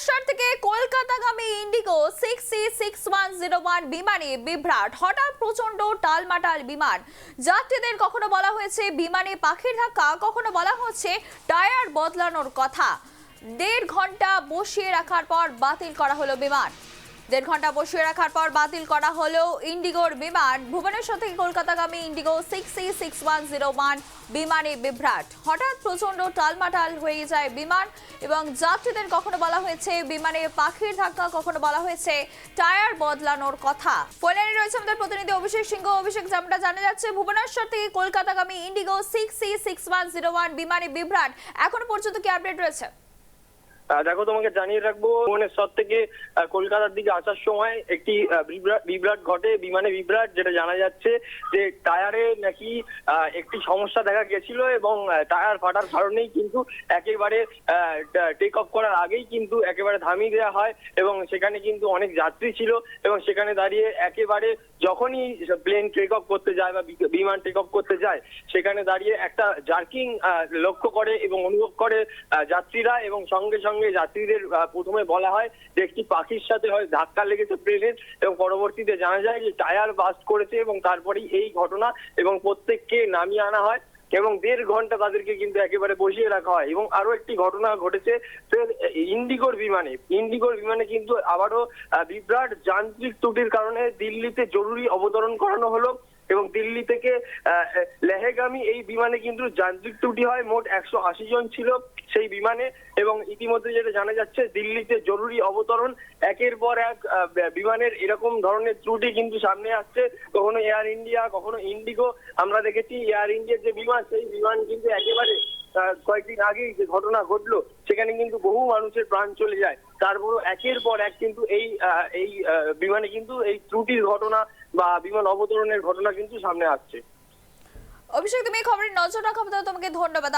ভুবনেশ্বর থেকে কলকাতাগামী IndiGo six C six one zero one বিমানে বিভ্রাট। হঠাৎ প্রচণ্ড টালমাটাল বিমান। যাত্রীদের কখনো বলা হয়েছে বিমানে পাখির ধাক্কা, কখনো বলা হচ্ছে টায়ার বদলানোর কথা। দেড় ঘণ্টা বসিয়ে রাখার পর বাতিল করা হলো বিমান। দেড় ঘণ্টা বসিয়ে রাখার পর বাতিল করা হলো ইন্ডিগোর বিমান ভুবনেশ্বর থেকে কলকাতাগামী IndiGo six C six one zero one বিমানে বিভ্রাট। হঠাৎ প্রচণ্ড টালমাটাল হয়ে যায় বিমান এবং যাত্রীদের কখনো বলা হয়েছে বিমানে পাখির ধাক্কা, কখনো বলা হয়েছে টায়ার বদলানোর কথা। ফোনে রয়েছে আমাদের প্রতিনিধি অভিষেক সিংহ। অভিষেক, যেমনটা জানা যাচ্ছে, ভুবনেশ্বর থেকে কলকাতাগামী IndiGo six C six one zero one বিমানে বিভ্রাট। এখনও পর্যন্ত কি আপডেট রয়েছে? দেখো, তোমাকে জানিয়ে রাখব ভুবনেশ্বর থেকে কলকাতার দিকে আসার সময় একটি বিভ্রাট ঘটে, বিমানে বিভ্রাট, যেটা জানা যাচ্ছে যে টায়ারে নাকি একটি সমস্যা দেখা গেছিল এবং টায়ার ফাটার কারণেই কিন্তু একেবারে টেক অফ করার আগেই কিন্তু একেবারে থামিয়ে দেওয়া হয় এবং সেখানে কিন্তু অনেক যাত্রী ছিল এবং সেখানে দাঁড়িয়ে একেবারে যখনই প্লেন টেক অফ করতে যায় বা বিমান টেক অফ করতে যায়, সেখানে দাঁড়িয়ে একটা জার্কিং লক্ষ্য করে এবং অনুভব করে যাত্রীরা এবং সঙ্গে সঙ্গে যাত্রীদের প্রথমে বলা হয় যে একটি পাখির সাথে হয় ধাক্কা লেগেছে প্লেনের এবং পরবর্তীতে জানা যায় যে টায়ার বাস্ট করেছে এবং তারপরেই এই ঘটনা এবং প্রত্যেককে নামিয়ে আনা হয় এবং দেড় ঘণ্টা তাদেরকে কিন্তু একেবারে বসিয়ে রাখা হয় এবং আরও একটি ঘটনা ঘটেছে ইন্ডিগোর বিমানে। ইন্ডিগোর বিমানে কিন্তু আবারও বিভ্রাট যান্ত্রিক ত্রুটির কারণে দিল্লিতে জরুরি অবতরণ করানো হলো এবং দিল্লি থেকে লেহেগামী এই বিমানে কিন্তু যান্ত্রিক ত্রুটি হয়। মোট একশো আশি জন ছিল। সেই বিমানে এবং ইতিমধ্যে যেটা জানা যাচ্ছে, দিল্লিতে জরুরি অবতরণ, একের পর এক বিমানের এরকম ধরনের ত্রুটি কিন্তু সামনে আসছে। কখনো এয়ার ইন্ডিয়া কখনো ইন্ডিগো আমরা দেখেছি এয়ার ইন্ডিয়ার যে বিমান, সেই বিমান কিন্তু একেবারে কয়েকদিন আগেই যে ঘটনা ঘটলো, সেখানে কিন্তু বহু মানুষের প্রাণ চলে যায়। তারপরও একের পর এক কিন্তু এই এই বিমানে কিন্তু এই ত্রুটির ঘটনা বা বিমান অবতরণের ঘটনা কিন্তু সামনে আসছে। অভিষেক, তুমি এই খবরের নজর রাখা তোমাকে ধন্যবাদ।